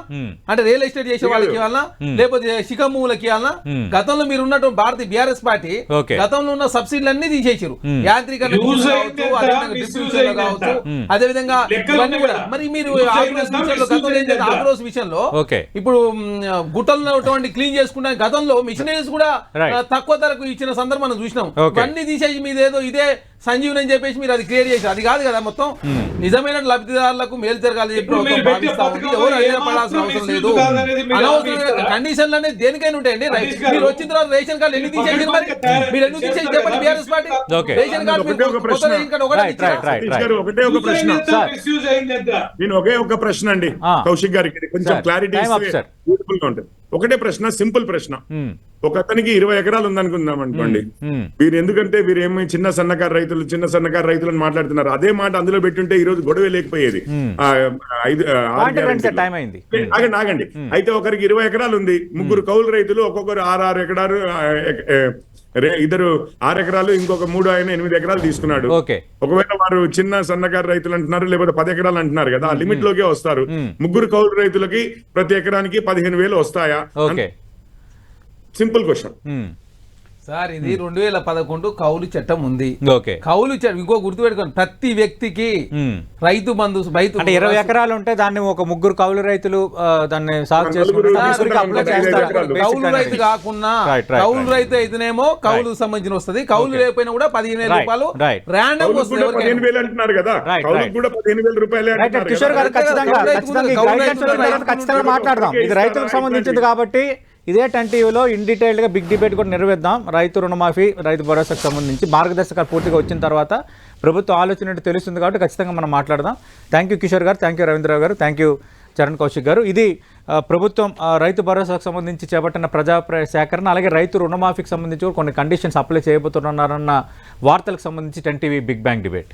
అంటే రియల్ ఎస్టేట్ చేసే వాళ్ళకి ఇవ్వాలనా లేకపోతే శిఖం భూములకి ఇవ్వాలనా. గతంలో మీరు ఉన్నట్టు భారతీయ బీఆర్ఎస్ పార్టీ. గతంలో ఉన్న సబ్సిడీలు అన్ని తీసేసారు. యాంత్రికరణ కావచ్చు, అదేవిధంగా. అదే విధంగా లెక్కలు ఇవన్నీ కూడా ఉన్నాయి మరి మీరు ఆగ్రోస్ విషయంలో గతంలో? ఆగ్రోస్ విషయంలో. ఇప్పుడు గుట్టల్లో ఉన్నటువంటి క్లీన్ చేసుకుంటే గతంలో మిషనరీస్ కూడా తక్కువ ధరకు ఇచ్చిన సందర్భం మనం చూసినాం. ఇవన్నీ తీసేసి మీదేదో ఇదే సంజీవని అని చెప్పేసి మీరు అది క్లియర్ చేశారు. అది కాదు కదా మొత్తం. నిజమైన లబ్ధిదారులకు మేలు జరగాలని చెప్పి ఎవరు అడిగినా పడాల్సిన అవసరం misuse లేదు. కాదనేది మీరు అనవసరమైన హామీ కండిషన్లు అనేది దేనికైనా ఉంటాయండి? మీరు వచ్చిన తర్వాత రేషన్ కార్డు ఎన్ని తీసేసారు మరి? మీరు ఎందుకు తీసేసి చెప్పండి? BRS party. రేషన్ కార్డు ఒకటే మీరు ఒక కొత్త ప్రశ్న. ఒక? నేను ఒకే ఒక ప్రశ్న అండి. కౌశిక్ గారికి కొంచెం సార్, క్లారిటీ ఉంటుంది. ఒకటే ప్రశ్న సింపుల్ ప్రశ్న. ఒక అతనికి ఇరవై ఎకరాలు ఉందనుకుందాం అనుకోండి. వీరు ఎందుకంటే వీరేమి చిన్న సన్నకారు రైతులు చిన్న సన్నకారు రైతులు అని మాట్లాడుతున్నారు. అదే మాట అందులో పెట్టుంటే ఈ రోజు గొడవ లేకపోయేది. ఆగండి ఆగండి. అయితే ఒకరికి ఇరవై ఎకరాలు ఉంది. ముగ్గురు కౌలు రైతులు ఒక్కొక్కరు ఆరు ఆరు ఎకరాలు ఇద్దరు ఆరు ఎకరాలు ఇంకొక మూడు ఆయన ఎనిమిది ఎకరాలు తీసుకున్నాడు. ఒకవేళ వారు చిన్న సన్నకారు రైతులు అంటున్నారు లేకపోతే పది ఎకరాలు అంటున్నారు కదా ఆ లిమిట్ లోకే వస్తారు. ముగ్గురు కౌలు రైతులకి ప్రతి ఎకరానికి పదిహేను వేలు వస్తాయా? ఓకే. Simple question. సార్ ఇది రెండు వేల పదకొండు కౌలు చట్టం ఉంది ఓకే కౌలు చట్టం ఇంకో గుర్తుపెట్టుకోండి ప్రతి వ్యక్తికి. రైతు బంధు రైతు అంటే ఇరవై ఎకరాలు ఉంటే దాన్ని ఒక ముగ్గురు కౌలు రైతులు దాన్ని సాగు నలుగురు చేసుకుంటే సార్, నలుగురికి అప్లై నలుగురు చేస్తారు ఎకరాలు. Basic కౌలు రైతు. కాకుండా కౌలు. రైతు అయితేనేమో కౌలు సంబంధించిన వస్తుంది కౌలు. లేకపోయినా కూడా పదిహేను వేల రూపాయలు. ర్యాండమ్ వస్తుంది కిషోర్. గారు ఖచ్చితంగా మాట్లాడదాం ఇది రైతు రైతులకు రైతు సంబంధించింది కాబట్టి ఇదే టెన్ టీవీలో ఇన్ డీటెయిల్డ్గా బిగ్ డిబేట్ కూడా నిర్వహిద్దాం. రైతు రుణమాఫీ రైతు భరోసాకు సంబంధించి మార్గదర్శకాలు పూర్తిగా వచ్చిన తర్వాత ప్రభుత్వ ఆలోచన తెలుస్తుంది కాబట్టి ఖచ్చితంగా మనం మాట్లాడదాం. థ్యాంక్ యూ కిషోర్ గారు. థ్యాంక్ యూ రవీంద్రరావు గారు. థ్యాంక్ యూ చరణ్ కౌశిక్ గారు. ఇది ప్రభుత్వం రైతు భరోసాకు సంబంధించి చేపట్టిన ప్రజా సేకరణ అలాగే రైతు రుణమాఫీకి సంబంధించి కొన్ని కండిషన్స్ అప్లై చేయబోతున్నారన్న వార్తలకు సంబంధించి ten TV big bang debate.